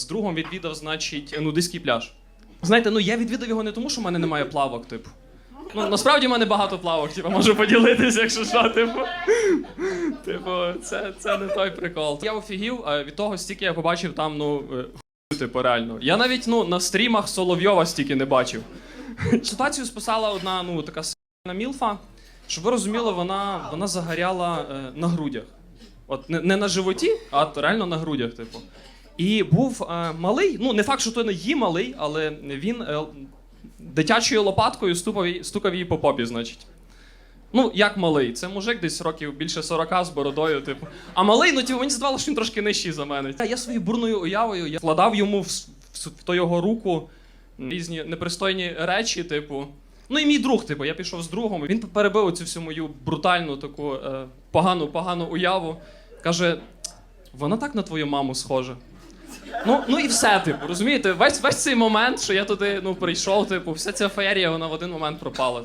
З другом відвідав, значить, нудиський пляж. Знаєте, ну я відвідав його не тому, що в мене немає плавок, типу. Ну, насправді в мене багато плавок, типу, можу поділитися, якщо що, типу. Типу, це, це не той прикол. Я офігів е, від того, стільки я побачив там, ну, е, типу, реально. Я навіть ну, на стрімах Соловйова стільки не бачив. Ситуацію списала одна, ну, така с**на мілфа. Щоб ви розуміли, вона, вона загоряла е, на грудях. От не, не на животі, а реально на грудях, типу. І був е, малий, ну не факт, що то не її малий, але він е, дитячою лопаткою стукав, стукав її по попі, значить. Ну, як малий, це мужик десь років більше 40 з бородою, типу. А малий, ну типу, мені здавалося, що він трошки нижчий за мене. Я своєю бурною уявою я вкладав йому в, в, в то його руку різні непристойні речі, типу. Ну і мій друг, типу, я пішов з другом. Він перебив цю всю мою брутальну таку е, погану, погану уяву. Каже: вона так на твою маму схожа. Ну, ну і все, типу, розумієте, весь, весь цей момент, що я туди ну, прийшов, типу, вся ця феєрія, вона в один момент пропала.